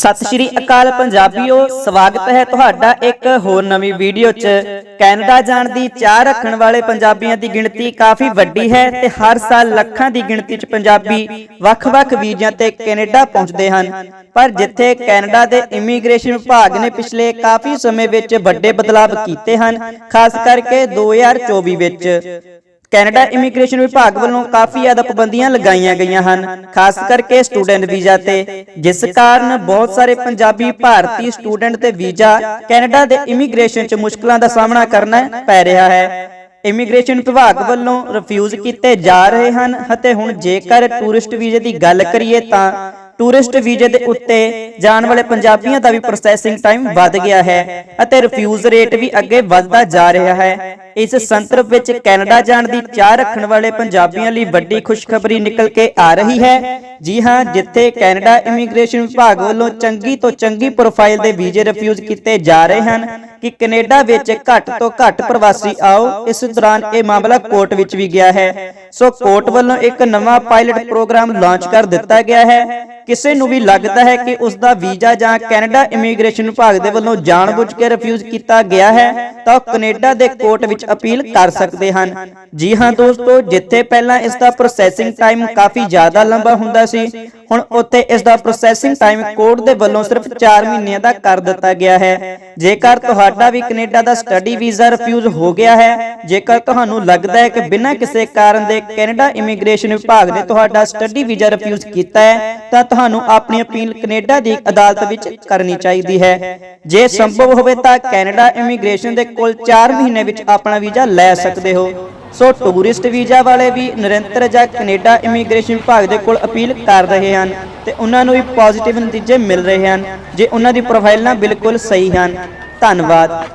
ਸਤਿ ਸ਼੍ਰੀ ਅਕਾਲ ਪੰਜਾਬੀਓ ਸਵਾਗਤ ਹੈ ਤੁਹਾਡਾ ਇੱਕ ਹੋਰ ਨਵੀਂ ਵੀਡੀਓ 'ਚ। ਕੈਨੇਡਾ ਜਾਣ ਦੀ ਚਾਹ ਰੱਖਣ ਵਾਲੇ ਪੰਜਾਬੀਆਂ ਦੀ ਗਿਣਤੀ ਕਾਫੀ ਵੱਡੀ ਹੈ ਤੇ ਹਰ ਸਾਲ ਲੱਖਾਂ ਦੀ ਗਿਣਤੀ 'ਚ ਪੰਜਾਬੀ ਵੱਖ-ਵੱਖ ਵੀਜ਼ਿਆਂ ਤੇ ਕੈਨੇਡਾ ਪਹੁੰਚਦੇ ਹਨ। ਪਰ ਜਿੱਥੇ ਕੈਨੇਡਾ ਦੇ ਇਮੀਗ੍ਰੇਸ਼ਨ ਵਿਭਾਗ ਨੇ ਪਿਛਲੇ ਕਾਫੀ ਸਮੇਂ ਵਿੱਚ ਵੱਡੇ ਬਦਲਾਅ ਕੀਤੇ ਹਨ। ਖਾਸ ਕਰਕੇ 2024 ਵਿੱਚ ਕੈਨੇਡਾ ਇਮੀਗ੍ਰੇਸ਼ਨ ਵਿਭਾਗ ਵੱਲੋਂ ਕਾਫੀ ਜ਼ਿਆਦਾ ਪਾਬੰਦੀਆਂ ਲਗਾਈਆਂ ਗਈਆਂ ਹਨ, ਖਾਸ ਕਰਕੇ ਸਟੂਡੈਂਟ ਵੀਜ਼ਾ ਤੇ, ਜਿਸ ਕਾਰਨ ਬਹੁਤ ਸਾਰੇ ਪੰਜਾਬੀ ਭਾਰਤੀ ਸਟੂਡੈਂਟ ਤੇ ਵੀਜ਼ਾ ਕੈਨੇਡਾ ਦੇ ਇਮੀਗ੍ਰੇਸ਼ਨ 'ਚ ਮੁਸ਼ਕਲਾਂ ਦਾ ਸਾਹਮਣਾ ਕਰਨਾ ਪੈ ਰਿਹਾ ਹੈ। ਇਮੀਗ੍ਰੇਸ਼ਨ ਵਿਭਾਗ ਵੱਲੋਂ ਰਿਫਿਊਜ਼ ਕੀਤੇ ਜਾ ਰਹੇ ਹਨ ਅਤੇ ਹੁਣ ਜੇਕਰ ਟੂਰਿਸਟ ਵੀਜ਼ੇ ਦੀ ਗੱਲ ਕਰੀਏ ਤਾਂ ਟੂਰਿਸਟ ਵੀਜ਼ੇ ਦੇ ਉੱਤੇ ਜਾਣ ਵਾਲੇ ਪੰਜਾਬੀਆਂ ਦਾ ਵੀ ਪ੍ਰੋਸੈਸਿੰਗ ਟਾਈਮ ਵੱਧ ਗਿਆ ਹੈ ਅਤੇ ਰਿਫਿਊਜ਼ ਰੇਟ ਵੀ ਅੱਗੇ ਵੱਧਦਾ ਜਾ ਰਿਹਾ ਹੈ। ਇਸ ਸੰਦਰਭ ਵਿੱਚ ਕੈਨੇਡਾ ਜਾਣ ਦੀ ਚਾਹ ਰੱਖਣ ਵਾਲੇ ਪੰਜਾਬੀਆਂ ਲਈ ਵੱਡੀ ਖੁਸ਼ਖਬਰੀ ਨਿਕਲ ਕੇ ਆ ਰਹੀ ਹੈ। ਜੀ ਹਾਂ, ਜਿੱਥੇ ਕੈਨੇਡਾ ਇਮੀਗ੍ਰੇਸ਼ਨ ਵਿਭਾਗ ਵੱਲੋਂ ਚੰਗੀ ਤੋਂ ਚੰਗੀ ਪ੍ਰੋਫਾਈਲ ਦੇ ਵੀਜ਼ੇ ਰਿਫਿਊਜ਼ ਕੀਤੇ ਜਾ ਰਹੇ ਹਨ ਕਿ ਕੈਨੇਡਾ ਵਿੱਚ ਘੱਟ ਤੋਂ ਘੱਟ ਪ੍ਰਵਾਸੀ ਆਓ। ਇਸ ਦੌਰਾਨ ਇਹ ਮਾਮਲਾ ਕੋਰਟ ਵਿੱਚ ਵੀ ਗਿਆ ਹੈ। ਸੋ ਕੋਰਟ ਵੱਲੋਂ ਇੱਕ ਨਵਾਂ ਪਾਇਲਟ ਪ੍ਰੋਗਰਾਮ ਲਾਂਚ ਕਰ ਦਿੱਤਾ ਗਿਆ ਹੈ। ਕਿਸੇ ਨੂੰ ਵੀ ਲੱਗਦਾ ਹੈ ਕਿ ਉਸ ਦਾ ਵੀਜ਼ਾ ਜਾਂ ਕੈਨੇਡਾ ਇਮੀਗ੍ਰੇਸ਼ਨ ਵਿਭਾਗ ਦੇ ਵੱਲੋਂ ਜਾਣਬੁੱਝ ਕੇ ਰਿਫਿਊਜ਼ ਕੀਤਾ ਗਿਆ ਹੈ, ਤਾਂ ਉਹ ਕੈਨੇਡਾ ਦੇ ਕੋਰਟ ਵਿੱਚ ਅਪੀਲ ਕਰ ਸਕਦੇ ਹਨ। ਜੀ ਹਾਂ ਦੋਸਤੋ, ਜਿੱਥੇ ਪਹਿਲਾਂ ਇਸ ਦਾ ਪ੍ਰੋਸੈਸਿੰਗ ਟਾਈਮ ਕਾਫੀ ਜ਼ਿਆਦਾ ਲੰਬਾ ਹੁੰਦਾ ਸੀ ਹੁਣ ਉੱਥੇ ਇਸ ਦਾ ਪ੍ਰੋਸੈਸਿੰਗ ਟਾਈਮ ਕੋਰਟ ਦੇ ਵੱਲੋਂ ਸਿਰਫ 4 ਮਹੀਨਿਆਂ ਦਾ ਕਰ ਦਿੱਤਾ ਗਿਆ ਹੈ। ਜੇਕਰ ਤੁਹਾਡਾ ਵੀ ਕੈਨੇਡਾ ਦਾ ਸਟੱਡੀ ਵੀਜ਼ਾ ਰਿਫਿਊਜ਼ ਹੋ ਗਿਆ ਹੈ, ਜੇਕਰ ਤੁਹਾਨੂੰ ਲੱਗਦਾ ਹੈ ਕਿ ਬਿਨਾਂ ਕਿਸੇ ਕਾਰਨ ਦੇ ਕੈਨੇਡਾ ਇਮੀਗ੍ਰੇਸ਼ਨ ਵਿਭਾਗ ਨੇ ਤੁਹਾਡਾ ਸਟੱਡੀ ਵੀਜ਼ਾ ਰਿਫਿਊਜ਼ ਕੀਤਾ ਹੈ, ਤਾਂ ਤੁਹਾਨੂੰ ਆਪਣੀ ਅਪੀਲ ਕੈਨੇਡਾ ਦੀ ਅਦਾਲਤ ਵਿੱਚ ਕਰਨੀ ਚਾਹੀਦੀ ਹੈ। ਜੇ ਸੰਭਵ ਹੋਵੇ ਤਾਂ ਕੈਨੇਡਾ ਇਮੀਗ੍ਰੇਸ਼ਨ ਦੇ ਕੋਲ 4 ਮਹੀਨੇ ਵਿੱਚ ਆਪਣਾ ਵੀਜ਼ਾ ਲੈ ਸਕਦੇ ਹੋ। ਸੋ ਟੂਰਿਸਟ ਵੀਜ਼ਾ ਵਾਲੇ ਵੀ ਨਿਰੰਤਰ ਜਾਂ ਕੈਨੇਡਾ ਇਮੀਗ੍ਰੇਸ਼ਨ ਵਿਭਾਗ ਦੇ ਕੋਲ ਅਪੀਲ ਕਰ ਰਹੇ ਹਨ ਤੇ ਉਹਨਾਂ ਨੂੰ ਵੀ ਪੋਜ਼ਿਟਿਵ ਨਤੀਜੇ ਮਿਲ ਰਹੇ ਹਨ ਜੇ ਉਹਨਾਂ ਦੀ ਪ੍ਰੋਫਾਈਲਾਂ ਬਿਲਕੁਲ ਸਹੀ ਹਨ। ਧੰਨਵਾਦ।